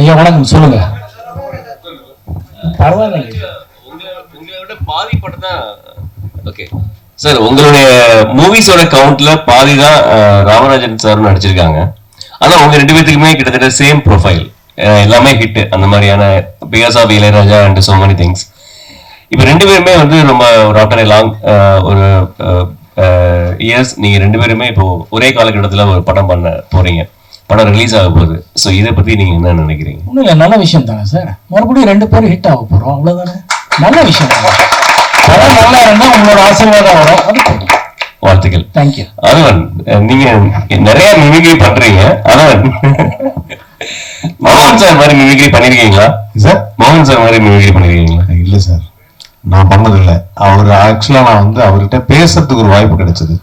ஐயா வணக்கம். சொல்லுங்க. உங்களோட பாதி படம் தான் ஓகே சார் உங்களுடைய மூவிஸோட கவுண்ட்ல பாதி தான் ராமராஜன் சார் நடிச்சிருக்காங்க. ஆனா உங்க ரெண்டு பேத்துக்குமே கிட்டத்தட்ட சேம் ப்ரொஃபைல் எல்லாமே ஹிட் அந்த மாதிரியான because of Ilaiyaraaja and so many things இப்போ ரெண்டு பேருமே வந்து ரொம்ப ஒரு ஆஃப்டர் லாங் ஒரு இயர்ஸ் நீங்க ரெண்டு பேருமே இப்போ ஒரே காலகட்டத்தில் ஒரு படம் பண்ண போறீங்க. படம் ரிலீஸ் ஆக போகுது. ஸோ இதை பத்தி நீங்க என்ன நினைக்கிறீங்க? ஒன்றும் இல்லை நல்ல விஷயம் தானே சார் மறுபடியும் ரெண்டு பேரும் ஹிட் ஆக போகிறோம் அவ்வளோதானே நல்ல விஷயம் படம் நல்லா இருந்தால் உங்களோட ஆசீர்வாதம் வரும். அது போதும். வாழ்த்துக்கள். தேங்க்யூ அதவன் நீங்க நிறைய மிமிக்ரி பண்றீங்க. அதான் மோகன் சார் மாதிரி மிமிக்ரி பண்ணிருக்கீங்களா? சார் மோகன் சார் மாதிரி மிமிக்ரி பண்ணிருக்கீங்களா? இல்ல சார் நான் பண்ணதில்லை. அவர் ஆக்சுவலா நான் வந்து அவர்கிட்ட பேசுறதுக்கு ஒரு வாய்ப்பு கிடைச்சது.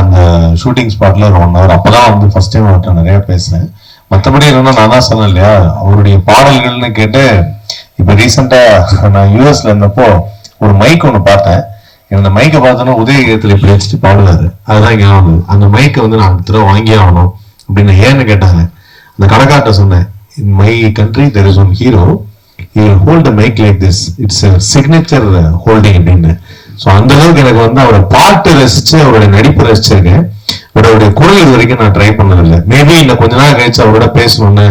அந்த ஷூட்டிங் ஸ்பாட்ல ஒரு ஒன் ஹவர் அப்பதான் வந்து ஃபர்ஸ்ட் டைம் அவர்கிட்ட நிறைய பேசுறேன் மற்றபடி என்னன்னா நான் தான் சொன்னேன் இல்லையா? அவருடைய பாடல்கள்னு கேட்டு இப்ப ரீசெண்டா நான் யூஎஸ்ல இருந்தப்போ ஒரு மைக் ஒன்று பார்த்தேன். அந்த மைக்கை பார்த்தோன்னா உதயகத்தில் இப்படி வச்சுட்டு பாடுவாரு. அதுதான் ஞாபகம் அந்த மைக்கை வந்து நான் அடுத்த தடவை வாங்கியே ஆகணும் அப்படின்னு ஏன்னு கேட்டாங்க. அந்த கடைக்கார்ட்ட சொன்னேன் in my country there is one hero hold mic like this it's signature holding அப்படின்னு. ஸோ அந்த அளவுக்கு எனக்கு வந்து அவரோட பாட்டு ரசிச்சு அவருடைய நடிப்பு ரசிச்சிருக்கேன் அவருடைய குரல் இது வரைக்கும் நான் ட்ரை பண்ணதில்லை. மேபி இன்னும் கொஞ்ச நாள் கழிச்சு அவரோட பேசணும்னு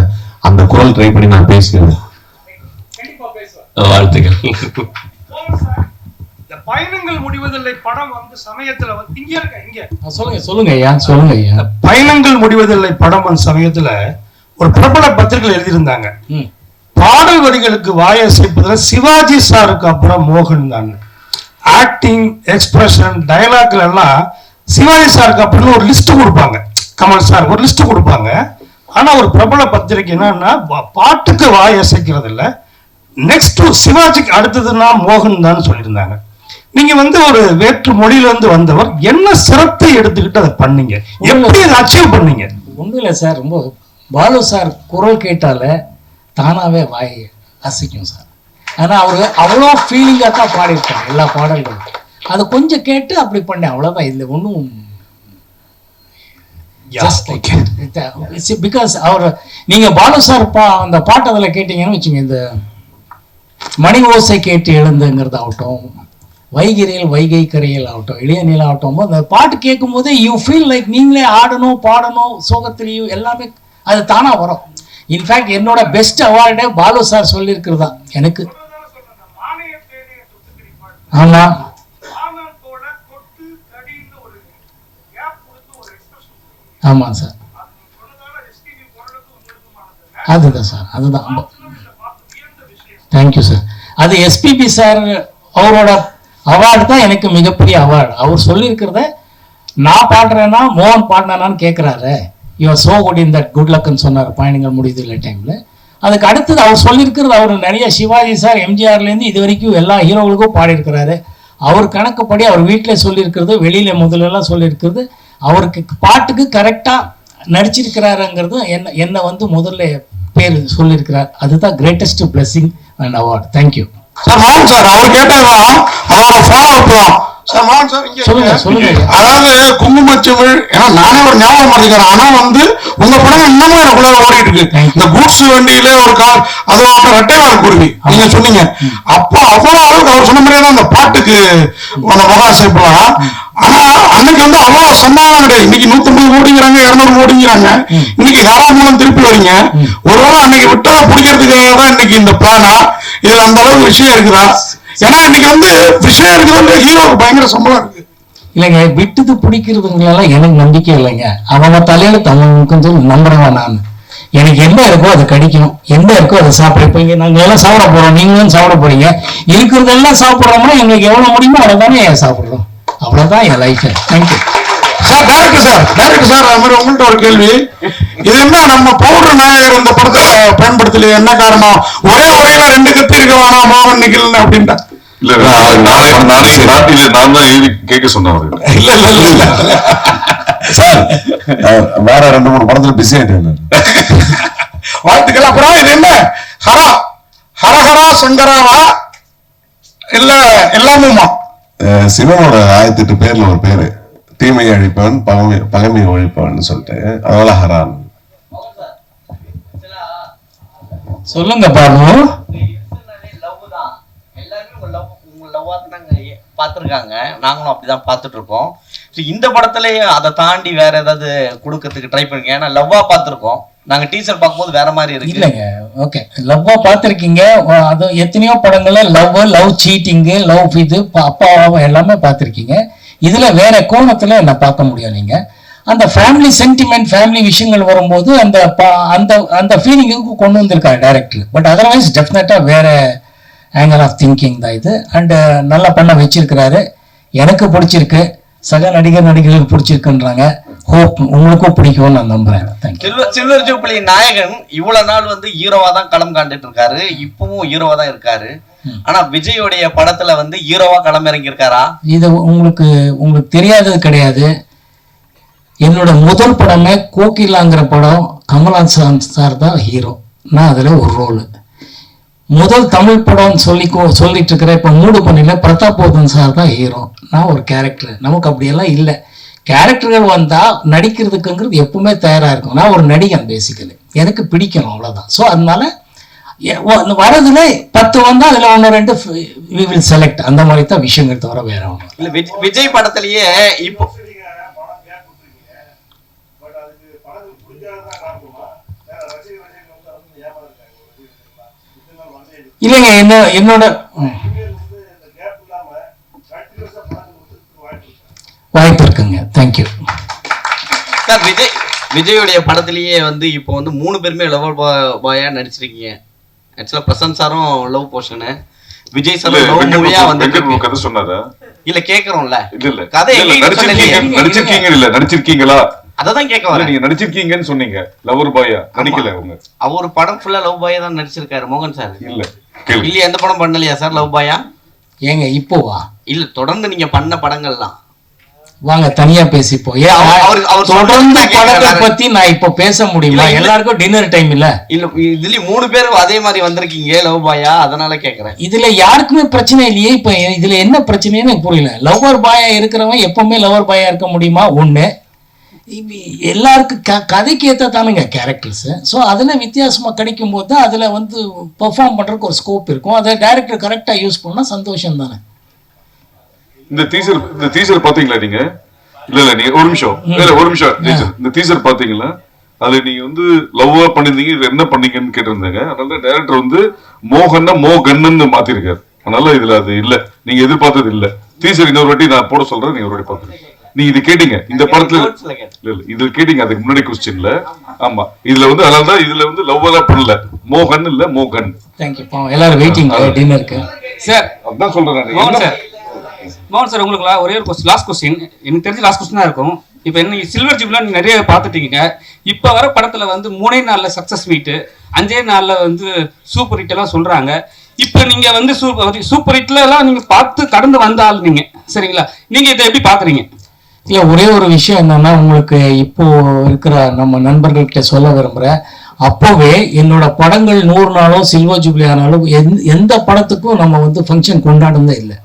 அந்த குரல் ட்ரை பண்ணி நான் வாழ்த்துக்கள். இந்த பயணங்கள் முடிவதில்லை படம் வந்து சமயத்துல வந்து இங்க இருக்க இங்க. சொல்லுங்க சொல்லுங்க ஐயா சொல்லுங்க ஐயா. பயணங்கள் முடிவதில்லை படம் வந்து சமயத்துல ஒரு பிரபல பத்திரிகை எழுதியிருந்தாங்க. பாடல் வரிகளுக்கு வாயசைப்பதுல சிவாஜி சாருக்கு அப்புறம் மோகன் தான் ஆக்டிங் எக்ஸ்பிரஷன் டயலாக்ல எல்லாம் சிவாஜி சாருக்கு அப்படின்னு ஒரு லிஸ்ட் கொடுப்பாங்க. கமல் சார் ஒரு லிஸ்ட் கொடுப்பாங்க. ஆனா ஒரு பிரபல பத்திரிகை என்னன்னா பாட்டுக்கு வாய் அசைக்கிறது இல்லை. நெக்ஸ்ட் சிவாஜிக்கு அடுத்ததுன்னா மோகன் தான் சொல்லியிருந்தாங்க. நீங்க வந்து ஒரு வேற்று மொழியிலிருந்து வந்தவர் என்ன சிரத்தை எடுத்துக்கிட்டு அதை பண்ணீங்க? எப்படி அதை அச்சீவ் பண்ணீங்க? ஒன்றும் இல்லை சார் ரொம்ப பாலு சார் குரல் கேட்டாலே தானாகவே வாய் அசைக்கும் சார் ஆனால் அவர் அவ்வளோ ஃபீலிங்காக தான் பாடியிருக்காங்க எல்லா பாடல்களும். அதை கொஞ்சம் கேட்டு அப்படி பண்ணேன் அவ்வளோதான் இல்லை ஒன்றும் பிகாஸ் அவர் நீங்கள் பாலு சார் பா அந்த பாட்டு அதில் கேட்டீங்கன்னு வச்சுங்க இந்த மணி ஓசை கேட்டு எழுந்துங்கிறது ஆகட்டும் வைகிரையில் வைகை கரையில் ஆகட்டும் இளைய நில ஆகட்டும் அந்த பாட்டு கேட்கும் போதே யூ ஃபீல் லைக் நீங்களே ஆடணும் பாடணும் சோகத்திலையும் எல்லாமே அது தானா வரும். இன்ஃபேக்ட் என்னோட பெஸ்ட் அவார்டே பாலு சார் சொல்லியிருக்கிறது எனக்கு. ஆமா. ஆமாம் சார் அதுதான் சார் அதுதான். தேங்க்யூ சார் அது எஸ்பிபி சார் அவரோட அவார்டு தான் எனக்கு மிகப்பெரிய அவார்டு அவர் சொல்லியிருக்கிறத நான் பாடுறேன்னா மோகன் பாடினானான்னு கேட்குறாரு இவன் so good in that good லக்குன்னு சொன்னார். பயணங்கள் முடியுது இல்லை டைமில் அதுக்கு அடுத்தது அவர் சொல்லியிருக்கிறது அவர் நிறைய சிவாஜி சார் எம்ஜிஆர்லேருந்து இது வரைக்கும் எல்லா ஹீரோகளுக்கும் பாடியிருக்கிறாரு. அவர் கணக்குப்படி அவர் வீட்டில் சொல்லியிருக்கிறது வெளியில் முதலெல்லாம் சொல்லியிருக்கிறது அவருக்கு பாட்டுக்கு கரெக்டாக நடிச்சிருக்கிறாருங்கிறது என்ன என்னை வந்து முதல்ல பேர் சொல்லியிருக்கிறார். அதுதான் greatest blessing and award thank you sir வாங்க சார் அவர் கேட்டதுதான் அவரோட ஃபாலோ அப் அதாவது குங்குமச்சிமிழ் ஏன்னா நானே ஒரு ஞாபகம் பண்ணிக்கிறேன் ஆனா வந்து உங்க படம் இன்னமும் எனக்குள்ள ஓடிட்டு இருக்கு. இந்த கூட்ஸ் வண்டியில ஒரு கால் அது அப்புறம் ரெட்டைவார குருவி. நீங்க சொன்னீங்க. அப்போ அவ்வளவு அளவுக்கு அவர் சொன்ன மாதிரியே அந்த பாட்டுக்கு அந்த முகாசைப்பலாம் ஆனா அன்னைக்கு வந்து அவ்வளவு சம்பவம் கிடையாது. இன்னைக்கு நூத்தம்பது ஓடிங்கிறாங்க இருநூறு ஓடிங்கிறாங்க இன்னைக்கு ஹரா மூலம் திருப்பி வரீங்க. ஒருவேளை அன்னைக்கு விட்டா பிடிக்கிறதுக்காக தான் இன்னைக்கு இந்த பிளானா இதுல அந்த அளவுக்கு விஷயம் இருக்குதா? ஏன்னா இன்னைக்கு வந்து விஷயம் இருக்கிறது ஹீரோக்கு பயங்கர சம்பளம் இருக்கு. இல்லைங்க விட்டுது பிடிக்கிறதுங்களெல்லாம் எனக்கு நம்பிக்கை இல்லைங்க. அவன் தலையில தவனுக்கும் சொல்லி நம்புறவன் நான். எனக்கு எந்த இருக்கோ அது கிடைக்கும் எந்த இருக்கோ அதை சாப்பிட. இப்போ இங்கே நாங்கள் எல்லாம் சாப்பிட போறோம். நீங்களும் சாப்பிட போறீங்க. இருக்கிறதெல்லாம் சாப்பிட்றோம்னா எங்களுக்கு எவ்வளோ முடியுமோ அவ்வளோதானே சாப்பிட்றோம். அவ்வளோதான் என் life thank you sir director sir director sir அது மாதிரி உங்கள்ட்ட ஒரு கேள்வி. இது என்ன நம்ம பவுடர் நாயகர் இந்த படத்தை பயன்படுத்தலையே? என்ன காரணம்? ஒரே ஒரே ரெண்டு கத்தி இருக்க வேணாம் மோகன் நிக்கல் அப்படின்ட்டா. இல்ல நான் நானே தான் எழுதி கேட்க சொன்னேன் இல்ல இல்ல இல்ல சார் வேற ரெண்டு மூணு படத்துல பிஸி ஆயிட்டேன் நான். வாழ்த்துக்கள். அப்புறம் இது என்ன? ஹரா. ஹரஹரா சங்கராவா? இல்ல எல்லாமுமா? சிவனோட ஆயிரத்தி எட்டு பேர்ல ஒரு பேரு. தீமையை அழிப்பவன் பகமை பகைமையை ஒழிப்பவன் சொல்லிட்டு அதனால ஹரான். சொல்லுங்க பாபு லவ் தான் எல்லாருமே உங்க லவ் உங்க லவ்வா நாங்க பார்த்துருக்காங்க. நாங்களும் அப்படிதான் பார்த்துட்டு இருக்கோம் ஸோ இந்த படத்துலயே அதை தாண்டி வேற ஏதாவது கொடுக்கறதுக்கு ட்ரை பண்ணுங்க. ஏன்னா லவ்வா பார்த்துருக்கோம். நாங்க டீச்சர் பார்க்கும்போது வேற மாதிரி இருக்கு. இல்லைங்க. ஓகே லவ்வா பார்த்துருக்கீங்க. அது எத்தனையோ படங்கள்ல லவ் லவ் சீட்டிங்கு லவ் இது ப- எல்லாமே பார்த்துருக்கீங்க. இதுல வேற கோணத்துல என்ன பார்க்க முடியும் நீங்க? அந்த ஃபேமிலி சென்டிமெண்ட் ஃபேமிலி விஷயங்கள் வரும்போது அந்த அந்த அந்த ஃபீலிங்குக்கு கொண்டு வந்திருக்காரு டேரக்டர் பட் அதர்வைஸ் டெஃபினட்டா வேற ஆங்கிள் ஆஃப் திங்கிங் தான் இது. அண்ட் நல்லா பண்ண வச்சிருக்கிறாரு. எனக்கு பிடிச்சிருக்கு. சக நடிகர் நடிகர்களுக்கு பிடிச்சிருக்குன்றாங்க. ஹோப் உங்களுக்கும் பிடிக்கும்னு நான் நம்புறேன். சில்வர் சில்வர் ஜூப்ளி நாயகன் இவ்வளவு நாள் வந்து ஹீரோவா தான் களம் காண்டுட்டு இருக்காரு. இப்பவும் ஹீரோவா தான் இருக்காரு. ஆனா விஜயோடைய படத்துல வந்து ஹீரோவா களம் இறங்கி இருக்காரா இது உங்களுக்கு உங்களுக்கு தெரியாதது கிடையாது. என்னோட முதல் படமே கோகிலாங்கிற படம் கமல்ஹாசன் சார் தான் ஹீரோ. நான் அதில் ஒரு ரோலு முதல் தமிழ் படம்னு சொல்லி சொல்லிட்டு இருக்கிற இப்போ மூடு பண்ணியில் பிரதாபோதன் சார் தான் ஹீரோ நான் ஒரு கேரக்டர் நமக்கு அப்படியெல்லாம் இல்லை. கேரக்டர்கள் வந்தால் நடிக்கிறதுக்குங்கிறது எப்பவுமே தயாராக இருக்கும். நான் ஒரு நடிகன் பேசிக்கலி எனக்கு பிடிக்கணும் அவ்வளோதான் ஸோ அதனால எ- வரதுல பத்து வந்தால் அதில் ஒன்று ரெண்டு வி வில் செலக்ட் அந்த மாதிரி தான் விஷயங்கள் தவிர வேற ஒன்றும் இல்ல விஜய் விஜய் படத்திலேயே இப்போ இல்லைங்க என்ன என்னோட. வாய்ப்பு இருக்குங்க. தேங்க்யூ சார் விஜய் விஜயோடைய படத்திலேயே வந்து இப்போ வந்து மூணு பேருமே லவ் பாயா நடிச்சிருக்கீங்க. ஆக்சுவலா பிரசன்ட் சாரும் லவ் போர்ஷனு விஜய் சாரும் லவ் மூவியா வந்து கதை சொன்னாரா? இல்ல கேக்குறோம்ல. இல்ல இல்ல. கதை நடிச்சிருக்கீங்க. நடிச்சிருக்கீங்க இல்ல நடிச்சிருக்கீங்களா? அததான் கேட்க வரேன். நீங்க நடிச்சிருக்கீங்கன்னு சொன்னீங்க லவர் பாயா நடிக்கல அவங்க. அவர் படம் ஃபுல்லா லவ் பாயா தான் நடிச்சிருக்காரு மோகன் சார். இல்ல. இல்ல எந்த படம் பண்ணலையா சார் லவ் பாயா ஏங்க இப்போ வா இல்ல தொடர்ந்து நீங்க பண்ண படங்கள்லாம். வாங்க தனியா பேசிப்போம் தொடர்ந்து படத்தை. பத்தி நான் இப்போ பேச முடியுமா. எல்லாருக்கும் டின்னர் டைம் இல்ல. இல்ல இதுலயும் மூணு பேரும் அதே மாதிரி வந்திருக்கீங்க லவ் பாயா அதனால கேக்குறேன். இதுல யாருக்குமே பிரச்சனை இல்லையே இப்ப இதுல என்ன பிரச்சனைன்னு புரியல. லவர் பாயா இருக்கிறவன் எப்பவுமே லவர் பாயா இருக்க முடியுமா? ஒண்ணு. எல்லாருக்கும் க கதைக்கு ஏற்ற தானுங்க கேரக்டர்ஸ் ஸோ அதில் வித்தியாசமாக கிடைக்கும் போது தான் அதில் வந்து பெர்ஃபார்ம் பண்ணுறதுக்கு ஒரு ஸ்கோப் இருக்கும். அதை டைரக்டர் கரெக்டாக யூஸ் பண்ணால் சந்தோஷம் தானே இந்த டீசர் இந்த டீசர் பாத்தீங்களா நீங்க? இல்ல இல்ல நீங்க ஒரு நிமிஷம். இல்ல ஒரு நிமிஷம். இந்த டீசர் பாத்தீங்களா? அதுல நீங்க வந்து லவ்வா பண்ணிருந்தீங்க இது என்ன பண்ணீங்கன்னு கேட்டிருந்தாங்க. அதனால டைரக்டர் வந்து மோகன்னா மோகன்னு மாத்திருக்காரு. அதனால இதுல அது இல்ல. நீங்க எதிர்பார்த்தது இல்ல. டீசர் இன்னொரு வாட்டி நான் போட சொல்றேன் நீங்க ஒரு வாட்டி பாத்துருங்க நீங்க இது கேட்டீங்க. இந்த படத்துல. இல்ல இல்ல இது கேட்டீங்க அதுக்கு முன்னாடி கொஸ்டின்ல ஆமா இதுல வந்து அதனால தான் இதுல வந்து லவ்வா பண்ணல. மோகன் இல்ல மோகன். தேங்க்யூ எல்லாரும் வெயிட்டிங் டின்னருக்கு சார் அதான் சொல்றேன். மோகன் சார் மோகன் சார் உங்களுக்கு ஒரே ஒரு கொஸ்டின் லாஸ்ட் கொஸ்டின் எனக்கு தெரிஞ்ச லாஸ்ட் கொஸ்டின் தான் இருக்கும். இப்போ என்ன சில்வர் ஜூப்ல நீங்க நிறைய பார்த்துட்டீங்க. இப்போ வர படத்துல வந்து மூணே நாள்ல சக்சஸ் மீட்டு அஞ்சே நாள்ல வந்து சூப்பர் ஹிட் எல்லாம் சொல்றாங்க. இப்போ நீங்க வந்து சூப்பர் சூப்பர் ஹிட்ல எல்லாம் நீங்க பார்த்து கடந்து வந்த ஆள் நீங்க சரிங்களா? நீங்க இதை எப்படி பாக்குறீங்க இல்லை ஒரே ஒரு விஷயம் என்னன்னா உங்களுக்கு இப்போ இருக்கிற நம்ம நண்பர்கள்கிட்ட சொல்ல விரும்புகிறேன் அப்போவே என்னோட படங்கள் நூறு நாளோ சில்வர் ஜூப்ளி ஆனாலும் எந்த எந்த படத்துக்கும் நம்ம வந்து ஃபங்க்ஷன் கொண்டாடுனதே இல்லை.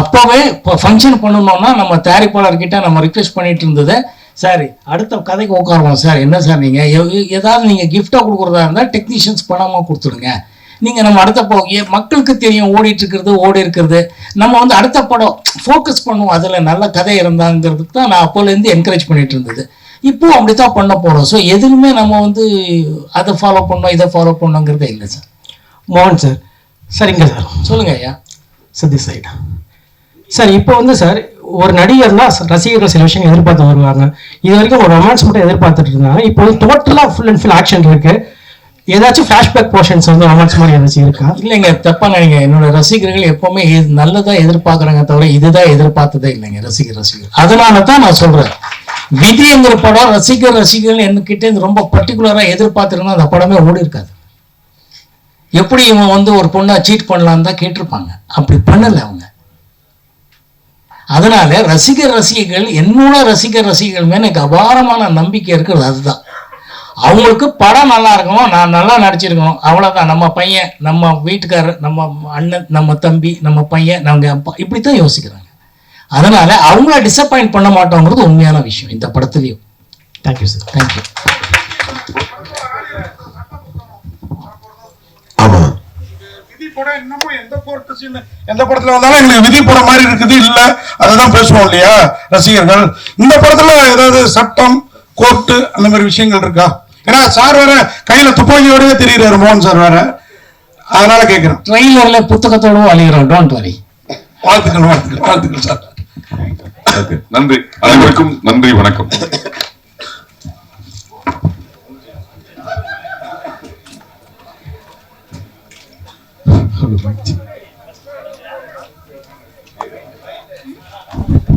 அப்போவே இப்போ ஃபங்க்ஷன் பண்ணணும்னா நம்ம தயாரிப்பாளர்கிட்ட நம்ம ரிக்வெஸ்ட் பண்ணிட்டு இருந்ததை சார் அடுத்த கதைக்கு உட்காருவோம் சார். என்ன சார் நீங்கள் ஏதாவது நீங்கள் கிஃப்டாக கொடுக்குறதா இருந்தால் டெக்னீஷியன்ஸ் பணமாக கொடுத்துடுங்க. நீங்கள் நம்ம அடுத்த போ ஏ- மக்களுக்கு தெரியும் ஓடிட்டு இருக்கிறது ஓடி இருக்கிறது. நம்ம வந்து அடுத்த படம் ஃபோக்கஸ் பண்ணுவோம். அதில் நல்ல கதை இருந்தாங்கிறதுக்கு தான் நான் அப்போலேருந்து என்கரேஜ் பண்ணிட்டு இருந்தது. இப்போ அப்படி தான் பண்ண போகிறோம் ஸோ எதுவுமே நம்ம வந்து அதை ஃபாலோ பண்ணோம் இதை ஃபாலோ பண்ணோங்கிறதே இல்லை சார் மோகன் சார் சரிங்க சார் சொல்லுங்க ஐயா. சதீஷ் சைடு சார் இப்போ வந்து சார் ஒரு நடிகர்னா ரசிகர்கள் சில விஷயங்கள் எதிர்பார்த்து வருவாங்க. இது வரைக்கும் ஒரு ரொமான்ஸ் மட்டும் எதிர்பார்த்துட்டு இருந்தாங்க. இப்போ வந்து டோட்டலாக ஃபுல் அண்ட் ஃபுல் ஆக்ஷன் இருக்கு. ஏதாச்சும் ஃபிளாஷ்பேக் போர்ஷன்ஸ் வந்து ரொமான்ஸ் மாதிரி ஏதாச்சும் இருக்கா? இல்லைங்க தப்பா நினைங்க என்னோட ரசிகர்கள் எப்பவுமே இது நல்லதா எதிர்பார்க்கறாங்க தவிர இதுதான் எதிர்பார்த்ததே இல்லைங்க ரசிகர் ரசிகர். அதனால தான் நான் சொல்றேன். விதிங்கிற படம் ரசிகர் ரசிகர்கள் என்கிட்ட இருந்து ரொம்ப பர்டிகுலரா எதிர்பார்த்துருந்தா அந்த படமே ஓடி இருக்காது. எப்படி இவன் வந்து ஒரு பொண்ணை சீட் பண்ணலான்னு தான் கேட்டிருப்பாங்க. அப்படி பண்ணலை அவங்க. அதனால ரசிகர் ரசிகர்கள் என்னோட ரசிகர் ரசிகர்கள் மேலே எனக்கு அபாரமான நம்பிக்கை இருக்கிறது அதுதான். அவங்களுக்கு படம் நல்லா இருக்கணும் நான் நல்லா நடிச்சிருக்கணும். அவ்வளவுதான். நம்ம பையன் நம்ம வீட்டுக்காரர் நம்ம அண்ணன் நம்ம தம்பி நம்ம பையன் நம்ம அப்பா இப்படித்தான் யோசிக்கிறாங்க. அதனால அவங்கள டிசப்பாயிண்ட் பண்ண மாட்டோங்கிறது உண்மையான விஷயம் இந்த படத்துலயும். Thank you sir thank you எந்த கோர்ட்டு சீன் எந்த படத்துல வந்தாலும் எங்களுக்கு விதி மாதிரி இருக்குது இல்ல அதுதான் பேசுவோம் இல்லையா? ரசிகர்கள் இந்த படத்துல ஏதாவது சட்டம் கோர்ட்டு அந்த மாதிரி விஷயங்கள் இருக்கா? ஏன்னா சார் வேற கையில துப்பாக்கியோடவே தெரியுறாரு மோகன் சார் வேற. அதனால கேட்கிறேன் ட்ரெய்லர்ல புத்தகத்தோடு அழிகிறோம். டோன்ட் வரி வாழ்த்துக்கள் வாழ்த்துக்கள் வாழ்த்துக்கள் சார். ஓகே நன்றி. அனைவருக்கும் நன்றி வணக்கம்.